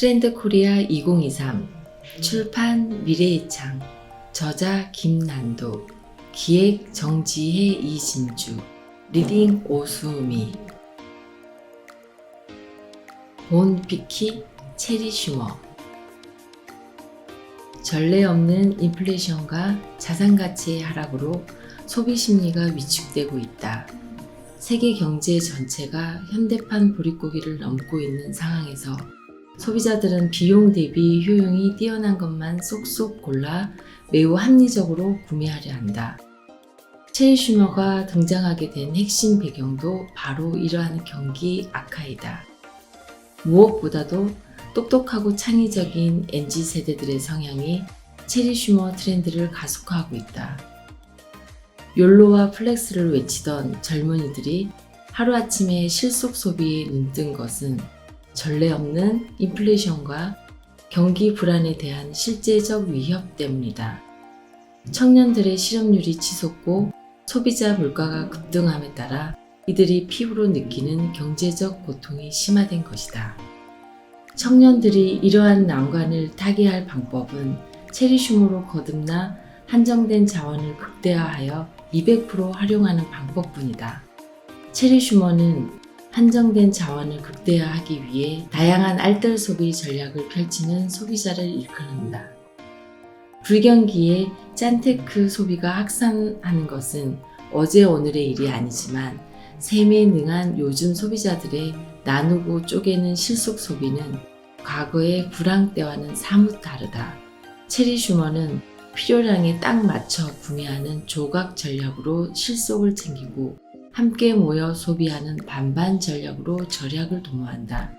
트렌드 코리아 2023 출판 미래의 창 저자 김난도 기획 정지혜 이진주 리딩 오수미 본 비키 체리 슈머 전례 없는 인플레이션과 자산 가치의 하락으로 소비 심리가 위축되고 있다. 세계 경제 전체가 현대판 보릿고기를 넘고 있는 상황에서 소비자들은 비용 대비 효용이 뛰어난 것만 쏙쏙 골라 매우 합리적으로 구매하려 한다. 체리 슈머가 등장하게 된 핵심 배경도 바로 이러한 경기 악화이다. 무엇보다도 똑똑하고 창의적인 NG 세대들의 성향이 체리 슈머 트렌드를 가속화하고 있다. 욜로와 플렉스를 외치던 젊은이들이 하루아침에 실속 소비에 눈뜬 것은 전례 없는 인플레이션과 경기 불안에 대한 실제적 위협 때문이다. 청년들의 실업률이 치솟고 소비자 물가가 급등함에 따라 이들이 피부로 느끼는 경제적 고통이 심화된 것이다. 청년들이 이러한 난관을 타개할 방법은 체리슈머로 거듭나 한정된 자원을 극대화하여 200% 활용하는 방법뿐이다. 체리슈머는 한정된 자원을 극대화하기 위해 다양한 알뜰 소비 전략을 펼치는 소비자를 일컬는다. 불경기에 짠테크 소비가 확산하는 것은 어제 오늘의 일이 아니지만 셈에 능한 요즘 소비자들의 나누고 쪼개는 실속 소비는 과거의 불황 때와는 사뭇 다르다. 체리 슈머는 필요량에 딱 맞춰 구매하는 조각 전략으로 실속을 챙기고 함께 모여 소비하는 반반 전략으로 절약을 도모한다.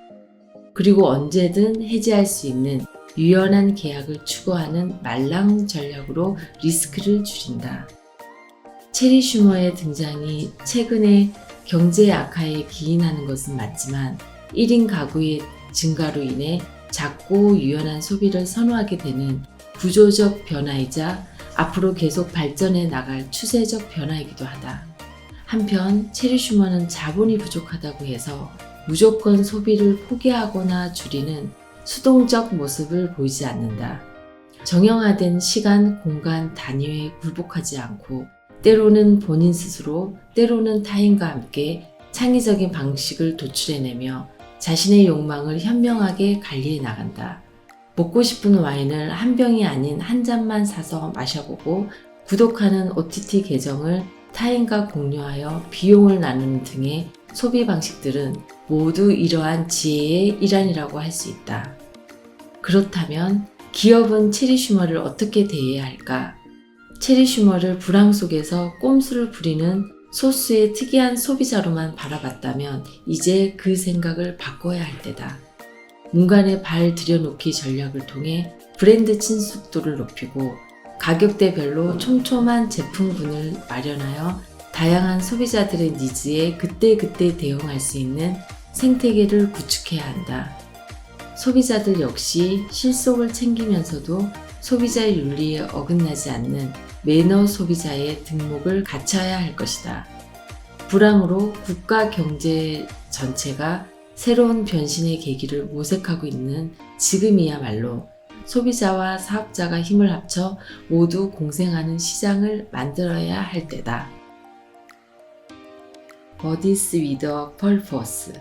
그리고 언제든 해지할 수 있는 유연한 계약을 추구하는 말랑 전략으로 리스크를 줄인다. 체리 슈머의 등장이 최근에 경제 악화에 기인하는 것은 맞지만 1인 가구의 증가로 인해 작고 유연한 소비를 선호하게 되는 구조적 변화이자 앞으로 계속 발전해 나갈 추세적 변화이기도 하다. 한편 체리 슈머는 자본이 부족하다고 해서 무조건 소비를 포기하거나 줄이는 수동적 모습을 보이지 않는다. 정형화된 시간, 공간 단위에 굴복하지 않고 때로는 본인 스스로, 때로는 타인과 함께 창의적인 방식을 도출해내며 자신의 욕망을 현명하게 관리해 나간다. 먹고 싶은 와인을 한 병이 아닌 한 잔만 사서 마셔보고 구독하는 OTT 계정을 타인과 공유하여 비용을 나누는 등의 소비 방식들은 모두 이러한 지혜의 일환이라고 할 수 있다. 그렇다면 기업은 체리 슈머를 어떻게 대해야 할까? 체리 슈머를 불황 속에서 꼼수를 부리는 소스의 특이한 소비자로만 바라봤다면 이제 그 생각을 바꿔야 할 때다. 문간에 발 들여놓기 전략을 통해 브랜드 친숙도를 높이고 가격대별로 촘촘한 제품군을 마련하여 다양한 소비자들의 니즈에 그때그때 대응할 수 있는 생태계를 구축해야 한다. 소비자들 역시 실속을 챙기면서도 소비자 윤리에 어긋나지 않는 매너 소비자의 등록을 갖춰야 할 것이다. 불황으로 국가 경제 전체가 새로운 변신의 계기를 모색하고 있는 지금이야말로 소비자와 사업자가 힘을 합쳐 모두 공생하는 시장을 만들어야 할 때다. With a Purpose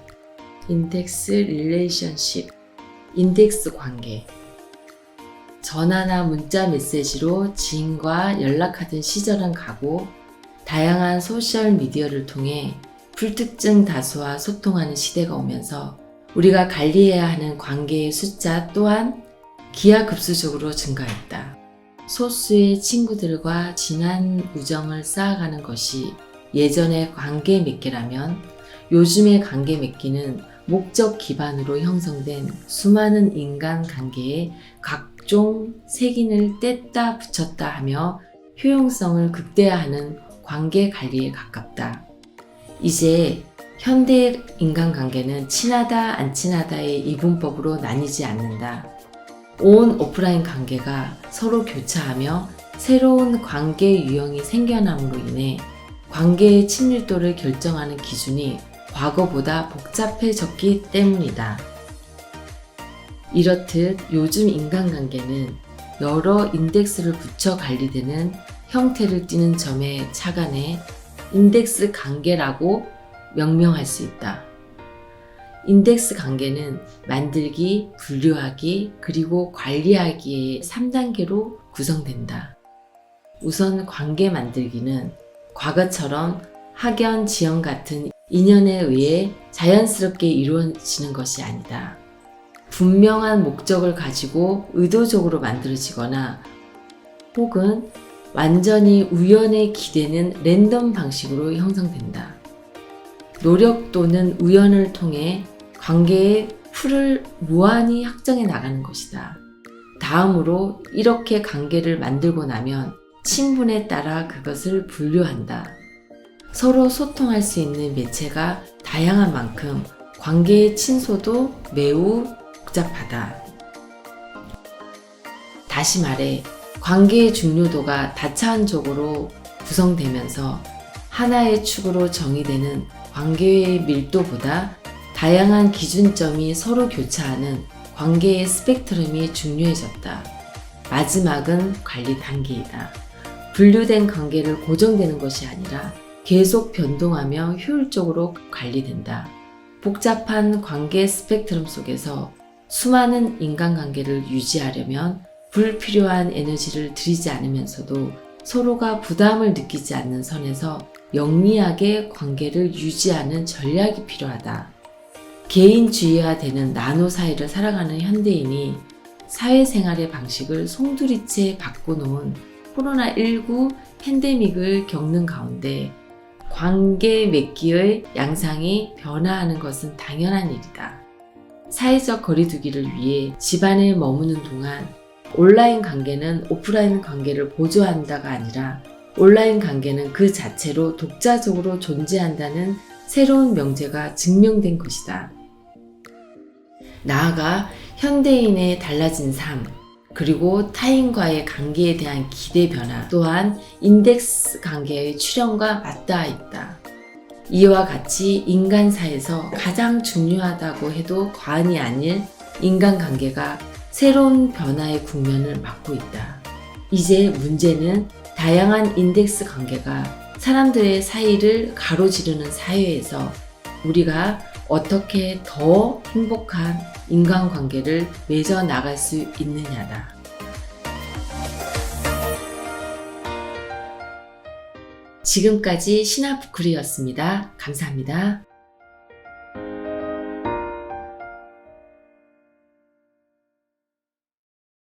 인덱스 릴레이션십 인덱스 관계 전화나 문자 메시지로 지인과 연락하던 시절은 가고 다양한 소셜 미디어를 통해 불특정 다수와 소통하는 시대가 오면서 우리가 관리해야 하는 관계의 숫자 또한 기하급수적으로 증가했다. 소수의 친구들과 진한 우정을 쌓아가는 것이 예전의 관계 맺기라면 요즘의 관계 맺기는 목적 기반으로 형성된 수많은 인간 관계에 각종 색인을 뗐다 붙였다 하며 효용성을 극대화하는 관계 관리에 가깝다. 이제 현대 인간 관계는 친하다 안 친하다의 이분법으로 나뉘지 않는다. 온 오프라인 관계가 서로 교차하며 새로운 관계 유형이 생겨남으로 인해 관계의 친밀도를 결정하는 기준이 과거보다 복잡해졌기 때문이다. 이렇듯 요즘 인간관계는 여러 인덱스를 붙여 관리되는 형태를 띠는 점에 착안해 인덱스 관계라고 명명할 수 있다. 인덱스 관계는 만들기, 분류하기, 그리고 관리하기의 3단계로 구성된다. 우선 관계 만들기는 과거처럼 학연, 지연 같은 인연에 의해 자연스럽게 이루어지는 것이 아니다. 분명한 목적을 가지고 의도적으로 만들어지거나 혹은 완전히 우연에 기대는 랜덤 방식으로 형성된다. 노력 또는 우연을 통해 관계의 풀을 무한히 확정해 나가는 것이다. 다음으로 이렇게 관계를 만들고 나면 친분에 따라 그것을 분류한다. 서로 소통할 수 있는 매체가 다양한 만큼 관계의 친소도 매우 복잡하다. 다시 말해, 관계의 중요도가 다차원적으로 구성되면서 하나의 축으로 정의되는 관계의 밀도보다 다양한 기준점이 서로 교차하는 관계의 스펙트럼이 중요해졌다. 마지막은 관리 단계이다. 분류된 관계를 고정되는 것이 아니라 계속 변동하며 효율적으로 관리된다. 복잡한 관계 스펙트럼 속에서 수많은 인간관계를 유지하려면 불필요한 에너지를 들이지 않으면서도 서로가 부담을 느끼지 않는 선에서 영리하게 관계를 유지하는 전략이 필요하다. 개인주의화되는 나노 사회를 살아가는 현대인이 사회생활의 방식을 송두리째 바꿔놓은 코로나19 팬데믹을 겪는 가운데 관계 맺기의 양상이 변화하는 것은 당연한 일이다. 사회적 거리두기를 위해 집안에 머무는 동안 온라인 관계는 오프라인 관계를 보조한다가 아니라 온라인 관계는 그 자체로 독자적으로 존재한다는 새로운 명제가 증명된 것이다. 나아가 현대인의 달라진 삶, 그리고 타인과의 관계에 대한 기대 변화 또한 인덱스 관계의 출현과 맞닿아 있다. 이와 같이 인간사에서 가장 중요하다고 해도 과언이 아닐 인간관계가 새로운 변화의 국면을 맞고 있다. 이제 문제는 다양한 인덱스 관계가 사람들의 사이를 가로지르는 사회에서 우리가 어떻게 더 행복한 인간관계를 맺어 나갈 수 있느냐다. 지금까지 신화부클이었습니다. 감사합니다.